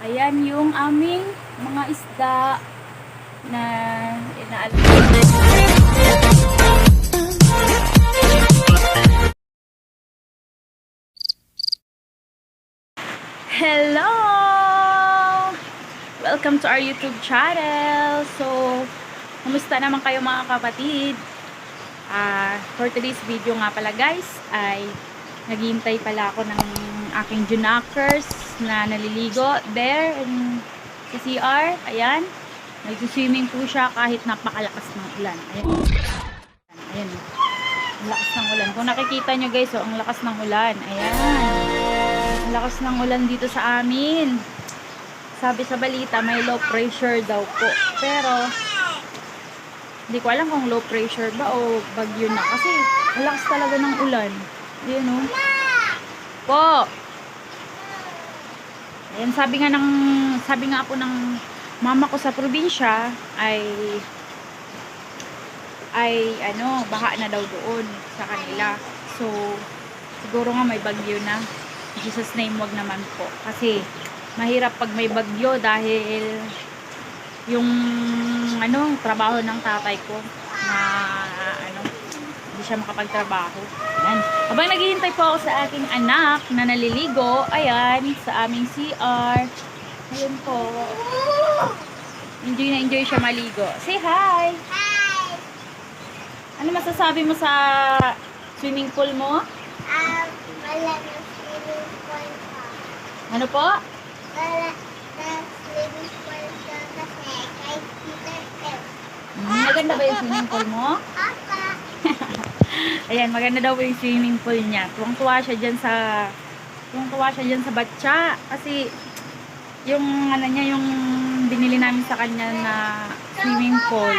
Ayan yung aming mga isda na inaal. Hello! Welcome to our YouTube channel. So, kumusta naman kayo mga kapatid? Ah, for today's video nga pala guys, ay naghihintay pala ako ng aking junakers na naliligo there in, sa CR. Ayan. Nag-swimming po siya kahit napakalakas ng ulan. Ayan. Ayan. Ang lakas ng ulan. Kung nakikita nyo guys, oh, ang lakas ng ulan. Ayan. Ang lakas ng ulan dito sa amin. Sabi sa balita, may low pressure daw po. Pero, hindi ko alam kung low pressure ba o bagyo na. Kasi, ang lakas talaga ng ulan. Ayan o. Po! Ayan, sabi nga ng, sabi nga po ng mama ko sa probinsya, ay, ay, ano, baha na daw doon sa kanila. So, siguro nga may bagyo na. Jesus name, wag naman po. Kasi, mahirap pag may bagyo dahil yung ano, trabaho ng tatay ko na ano, hindi siya makapagtrabaho. Ayan. Habang naghihintay po ako sa aking anak na naliligo, ayan, sa aming CR. Ayan po. Enjoy na enjoy siya maligo. Say hi! Hi! Ano masasabi mo sa swimming pool mo? Um, wala na swimming pool ka. Ano po? Wala na swimming pool ka kasi kay Peter. Hmm, maganda ba yung swimming pool mo? Ayan, maganda daw yung swimming pool niya. Tuwang-tuwa siya dyan sa tuwang-tuwa siya dyan sa batya. Kasi yung ano niya, yung binili namin sa kanya na swimming pool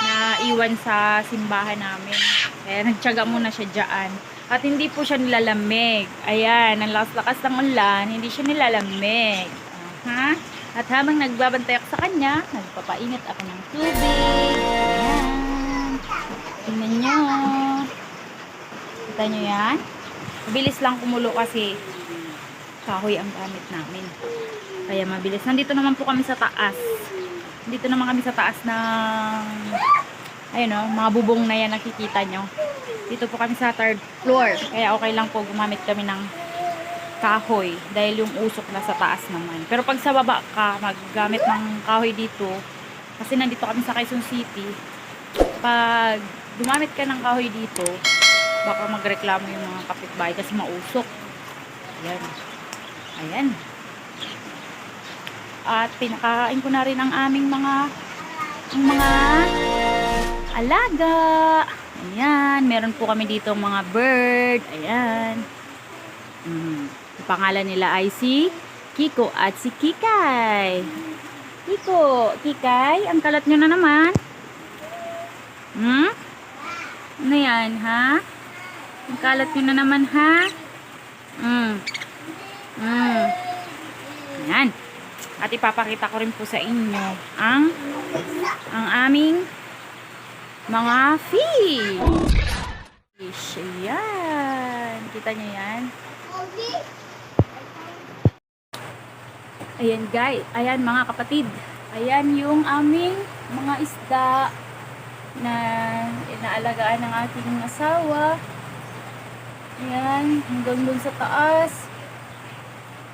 na iwan sa simbahan namin. Kaya nagtyaga muna siya dyan. At hindi po siya nilalamig. Ayan, ang lakas-lakas ng ulan, hindi siya nilalamig. Ha? At habang nagbabantay ako sa kanya, nagpapainit ako ng tubig. Kita nyo yan? Mabilis lang kumulo kasi kahoy ang gamit namin. Kaya mabilis. Nandito naman po kami sa taas. Dito naman kami sa taas ng ayun o, mga bubong na yan nakikita nyo. Dito po kami sa third floor. Kaya okay lang po gumamit kami ng kahoy dahil yung usok na sa taas naman. Pero pag sa baba ka, maggamit ng kahoy dito, kasi nandito kami sa Quezon City, pag gumamit ka ng kahoy dito, baka magreklamo yung mga kapitbahay kasi mausok. Ayan. Ayan. At pinakain ko na rin ang aming mga ang mga alaga. Ayan. Meron po kami dito mga bird. Ayan. Mm. Ang pangalan nila ay si Kiko at si Kikay. Kiko, Kikay, ang kalat nyo na naman. Hmm? Ano yan, ha? Kalat nyo na naman, ha? Hmm. Hmm. Yan. At ipapakita ko rin po sa inyo ang ang aming mga fish. Fish. Yan. Kita nyo yan? Ayan guys, ayan mga kapatid. Ayan yung aming mga isda na inaalagaan ng aking asawa. Ayan, hanggang dun sa taas.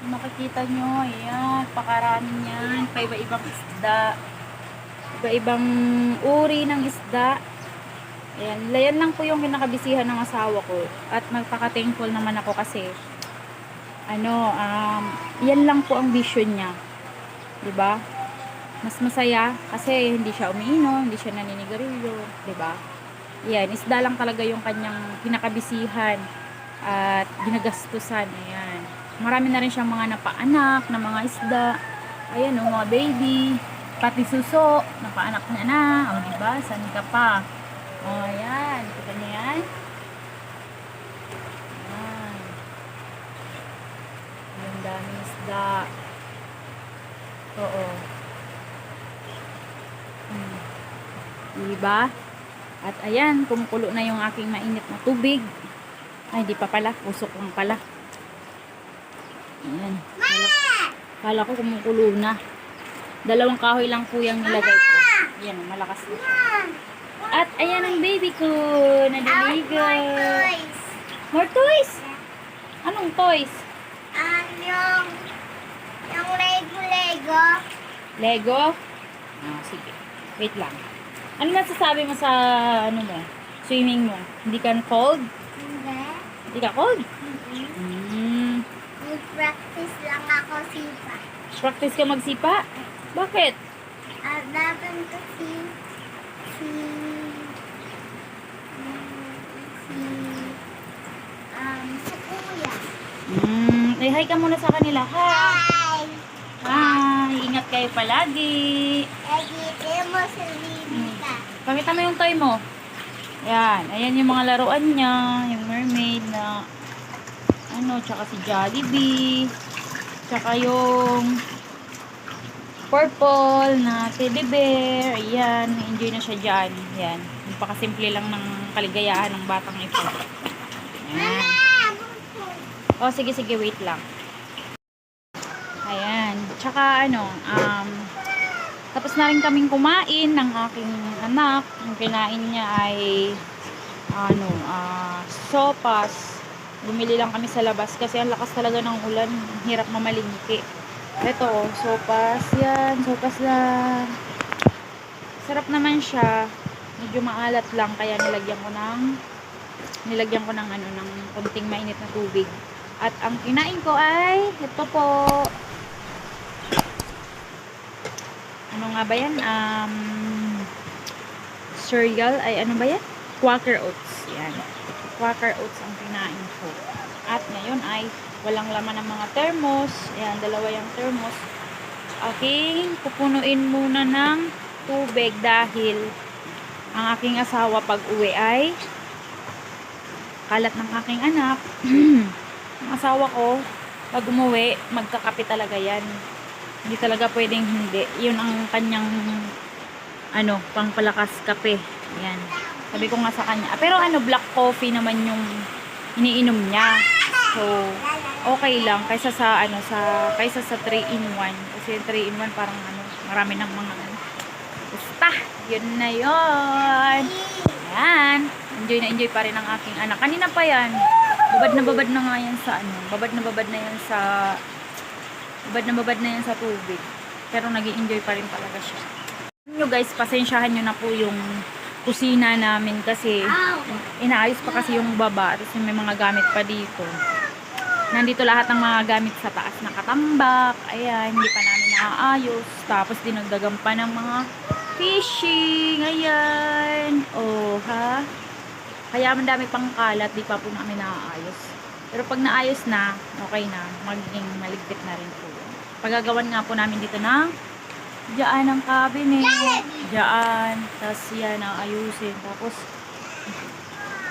Makikita nyo, ayan, pakarami niyan. Paiba-ibang isda. Iba-ibang uri ng isda. Ayan, layan lang po yung kinakabisihan ng asawa ko. At magpaka-thankful naman ako kasi ano, um, yan lang po ang vision niya. 'Di ba? Mas masaya kasi hindi siya umiinom, hindi siya naninigarilyo, 'di ba? Yan, isda lang talaga yung kanyang pinakabisihan at ginagastusan. Ayan. Marami na rin siyang mga napaanak na mga isda. Ayan, oh, mga baby. Pati suso, napaanak na na. O, diba? San ka pa? O, ayan. Kita niyo yan? Ayan. Ang daming isda. Oo. Hmm. Diba? At ayan, kumukulo na yung aking mainit na tubig. Ay, di pa pala. Usok lang pala. Ayan. Kala ko kumukulo na. Dalawang kahoy lang po yung nilagay ko. Yan, malakas na. At ayan ang baby ko. Nadaligo. toys. More toys? Anong toys? Um, yung, yung Lego-Lego. Lego? Ah, sige. Wait lang. Ano masasabi mo sa, ano mo, swimming mo? Hindi ka cold? Hindi. Hindi ka cold? Mhm. Hmm. Nag-practice lang ako sipa. Practice ka magsipa? Bakit? At laban ko si, si, si, um, si kuya. Hmm. Eh, hi ka muna sa kanila. Hi! Hi! Hi! Ingat kayo palagi. Lagi mo sa Lita. Pakita mo yung toy mo. Yan. Ayan yung mga laruan niya. Yung mermaid na ano, tsaka si Jollibee. Tsaka yung purple na teddy bear. Ayan. Enjoy na siya dyan. Yan. Napakasimple lang ng kaligayahan ng batang ito. Ayan. Oh, sige, sige. Wait lang. Ayan. Tsaka ano, um, tapos na rin kaming kumain ng aking anak. Ang kinain niya ay ano, ah, sopas. Bumili lang kami sa labas kasi ang lakas talaga ng ulan. Hirap mamalingki. Ito, sopas. Yan, sopas lang. Sarap naman siya. Medyo maalat lang kaya nilagyan ko ng nilagyan ko ng ano ng konting mainit na tubig. At ang kinain ko ay ito po. Ano nga ba yan? Um, cereal. Ay, ano ba yan? Quaker Oats. Yan. Quaker Oats ang kinain ko. At ngayon ay walang laman ng mga thermos. Ayan, dalawa yung thermos. Aking pupunuin muna ng tubig dahil ang aking asawa pag uwi ay kalat ng aking anak. ang asawa ko, pag umuwi, magkakape talaga yan. Hindi talaga pwedeng hindi. Yun ang kanyang ano, pangpalakas kape. Yan. Sabi ko nga sa kanya. Pero ano, black coffee naman yung iniinom niya. So, okay lang kaysa sa ano sa kaysa sa 3 in 1 kasi 3 in 1 parang ano marami ng mga ano basta yun na yun. Yan enjoy na enjoy pa rin ang aking anak. Kanina pa yan babad na babad na nga yan sa ano babad na babad na yan sa babad na babad na yan sa tubig. Pero nag enjoy pa rin talaga siya. Nyo guys pasensyahan nyo na po yung kusina namin kasi inaayos pa kasi yung baba tapos may mga gamit pa dito. Nandito lahat ng mga gamit sa taas nakatambak ayan hindi pa namin naaayos tapos dinagdagan pa ng mga fishing ayan. Oh ha? Kaya ang dami pang kalat di pa po namin naaayos. Pero pag naayos na okay na magiging maligpit na rin po pagagawan nga po namin dito ng dyan ang cabinet dyan tapos yan aayusin tapos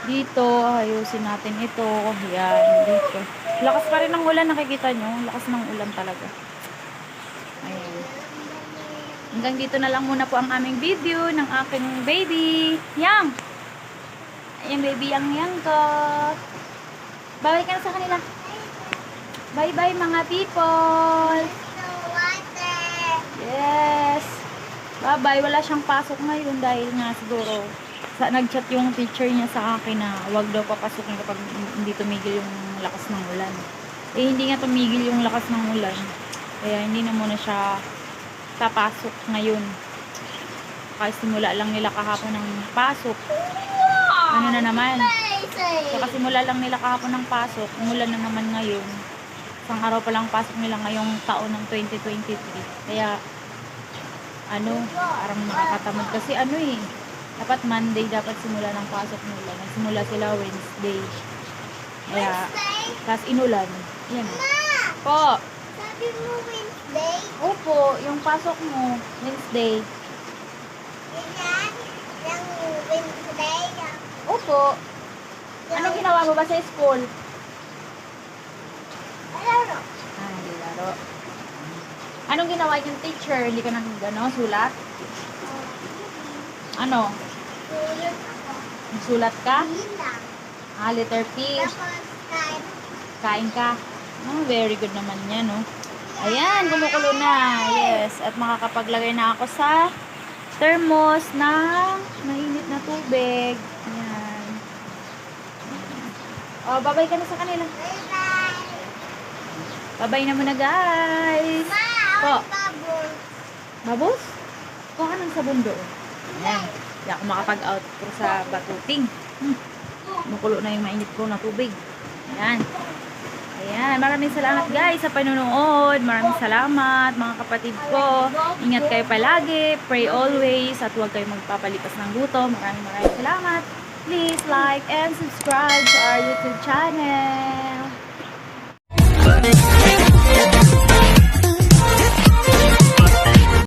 dito, ayusin natin ito. Yan, dito. Lakas pa rin ng ulan, nakikita nyo. Lakas ng ulan talaga. Ayan. Hanggang dito na lang muna po ang aming video ng aking baby. Yang! Ayan, baby yang yang ko. Bye ka na sa kanila. Bye-bye mga people. No water. Yes. Bye-bye. Wala siyang pasok ngayon dahil nga siguro sa nag-chat yung teacher niya sa akin na wag daw papasukin kapag hindi tumigil yung lakas ng ulan. Eh hindi nga tumigil yung lakas ng ulan. Kaya hindi na muna siya papasok ngayon. Kasi simula lang nila kahapon ng pasok. Ano na naman? Saka simula lang nila kahapon ng pasok, umulan na naman ngayon. Isang araw pa lang pasok nila ngayong taon ng 2023. Kaya, ano, parang nakakatamad. Kasi ano eh, dapat Monday dapat simula ng pasok nila. Nagsimula sila Wednesday. Kaya, tapos inulan. Yan. Po, Sabi mo Wednesday? opo, yung pasok mo, Wednesday. Yan. Yung Wednesday. Opo. Ano ginawa mo ba sa school? Ano? Ah, nilaro. Anong ginawa yung teacher? Hindi ka nang ano, sulat? Ano? Tulog ako. Sulat ka? Ah, letter P. Tapos kahit Kain ka. Oh, very good naman yan, no? Ayan, kumukulo na. Yes. At makakapaglagay na ako sa thermos ng mainit na tubig. Ayan. Oh, babay ka na sa kanila. Bye-bye. Babay na muna, guys. Ma, Po. ang bubble. Babos? Kuha ka ng sabon doon. Ayan. Hindi ako makapag-outro sa batuting. Hmm. Kumukulo na yung mainit ko na tubig. Ayan. Ayan. Maraming salamat guys sa panonood. Maraming salamat mga kapatid ko. Ingat kayo palagi. Pray always. At huwag kayo magpapalipas ng gutom. Maraming maraming salamat. Please like and subscribe to our YouTube channel.